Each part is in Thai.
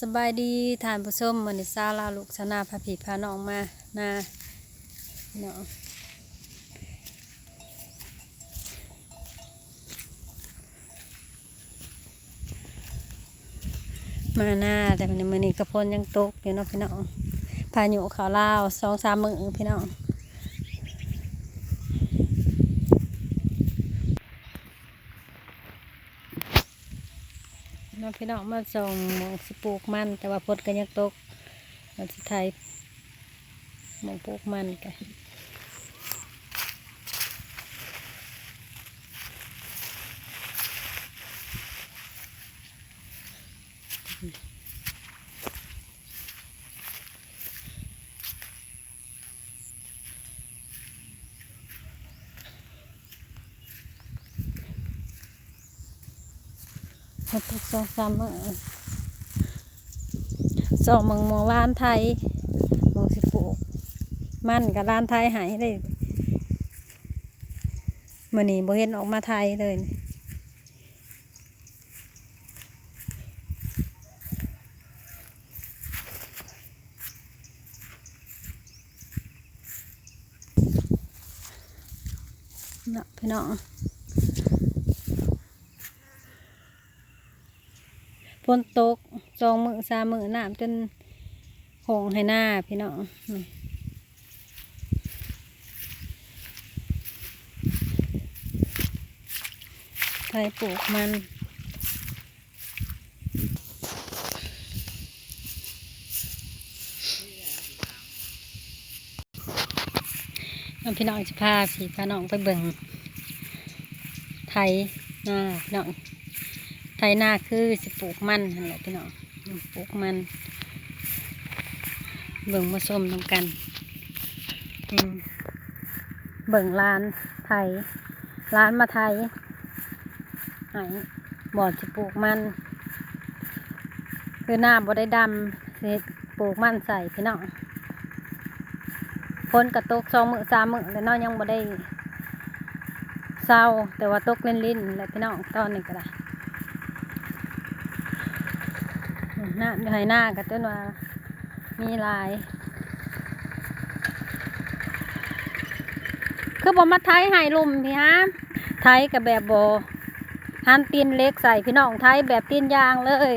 สบายดีทานผู้ชมมันซาลาลูกชนาพาผีพาน้องมานาเนาะมาหน้าแต่มันมือนี้กระพนยังตกอยู่เนาะพี่น้องพายุขาวลาวสองสามมือพี่น้อง น้องพี่น้องมาส่งหมองสิปลูกมัน แต่ว่าพดกันยังตกเราจะไทยหมองปลูกมันกัน มาตกสองสามมือสองมืองมองร้านไทยมองสิปลูกมันกับร้านไทยหายเลยมื่อนี้บ่เห็นออกมาไทยเลยเนาะพี่น้อง ฝนตกสองมือสามมือน้ำจนหงให้หน้าพี่น้องไทยปลูกมันน้องพี่น้องจะพาพี่พาน้องไปเบิ่งไทยหน้าพี่น้อง ยหน้าคือสิปลูกมันนั่นแหละพี่น้องปลูกมัน เบิ่งมาส้มน้ำกันเบิ่งร้านไทยร้านมาไทยไหายบ่อสิปลูกมัน คือหน้าบ่ได้ดำสิปลูกมันใส่พี่น้องฝนกระตกสองมือสามมือแล้วเน้องยังบ่ได้เศร้าแต่ว่าตกเล่นลิ้นๆแหละพี่น้องตอนนี้ก็ได้ ห น้าอยู่ให้หน้ากับต้นว่ามีลาย คือบ่มาไทยให้ลุมพี่ฮะไทยกับแบบโบหันตีนเล็กใส่พี่น้องไทยแบบตีนยางเลย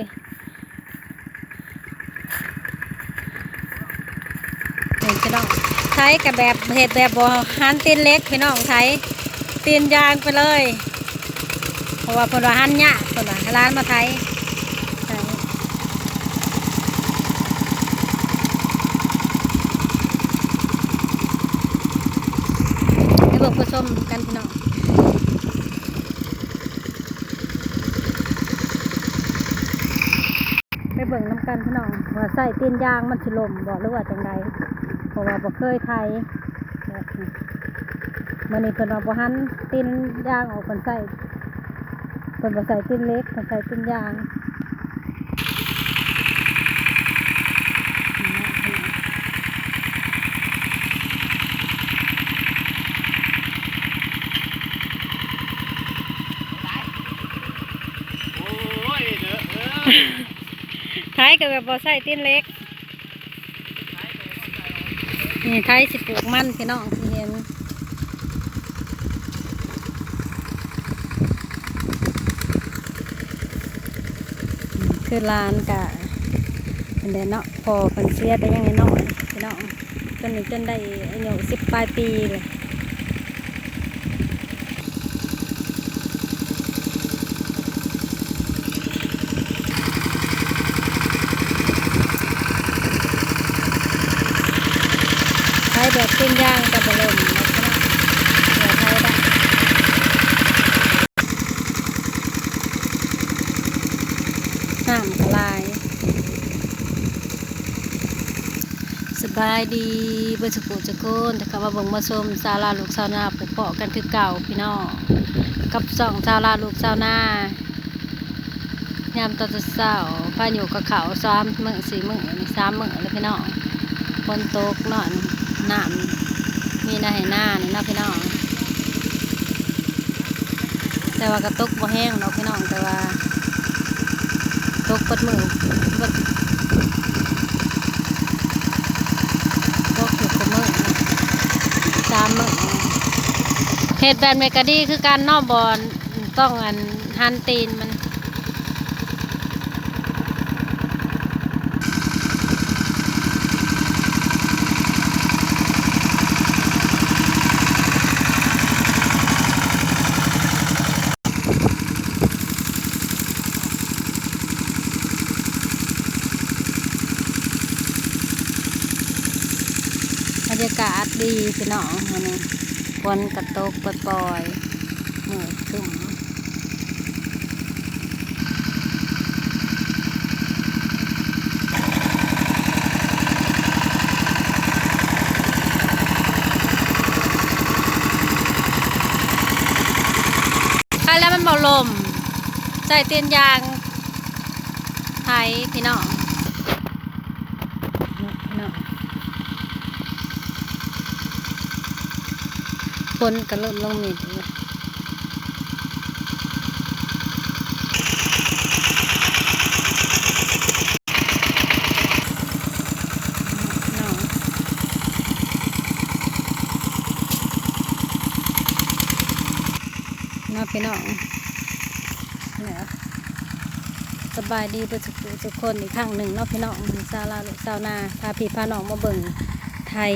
พี่น้องไทยกับแบบเห็ดแบบโบหันตีนเล็กพี่น้องไทยตีนยางไปเลย เพราะว่าเพิ่นว่าหันยากเพิ่นว่าร้านมาไทยไทย ไปเบิกผู้ช มกันพี่น้องไปเบิ่งน้ำกันพี่น้องว่าใส่ตีนยางมันสิลมบ่หรือว่าจังใดเพราะว่าบ่เคยไทยมันนี่เพิ่นว่าบ่หันตีนยางออกเพิ่นใส่เพิ่นบ่ใส่ตีนเล็กเพิ่นใส่ตีนยาง ไทยก็แบบบ่ใส่ตีนเล็ก นี่ไทยสิปลูกมันพี่น้องที่เห็นคือร้านกะเป็นเดนเนาะพอเป็นเสียไปยังไงน้อยพี่น้องจนนี้จนได้อายุสิบปลายปีเลย ช้แบบเส้นย่างกับบะลมนะพี่น้องเดี๋ยวใช้ได้น้ำกระลาย สบายดีเบอร์สกุจะโกนแต่คำว่าบ่งมาชมซาลาลูกซาวนาปลูกเพาะกันคือเก่าพี่น้องกับสองซาลาลูกซาวนายามตอนเช้าพายุกับเขาสามมื้อสีมื้อสามมื้อแล้วพี่น้องฝนตกนาะ น้ำมีหน้าให้หน้านี่เนาะพี่น้อง แต่ว่ากระตุกบ่แห้งเนาะพี่น้องแต่ว่าตกเปัดมือเบัดตกอยู่กับมือสามมือเห็ดแบบเมกะดีคือการนอกบอลต้องอันหันตีนมัน บ รรยากาศดีพี่น้องวันนี้ฝนกระตกปล่อยๆมืดครึ้มใครแล้วมันเบาลมใส่เตียนยางไทยพี่น้องพี่น้อง ฝนก็เริ่มลงมิดเลยน้องน้าพี่น้องเนี่ยสบายดีเพื่อสุขทุกคนอีกครั้งหนึ่งเนาะพี่น้องซาลาลูกซาวนาพาพี่พาน้องมาเบิ่งไทย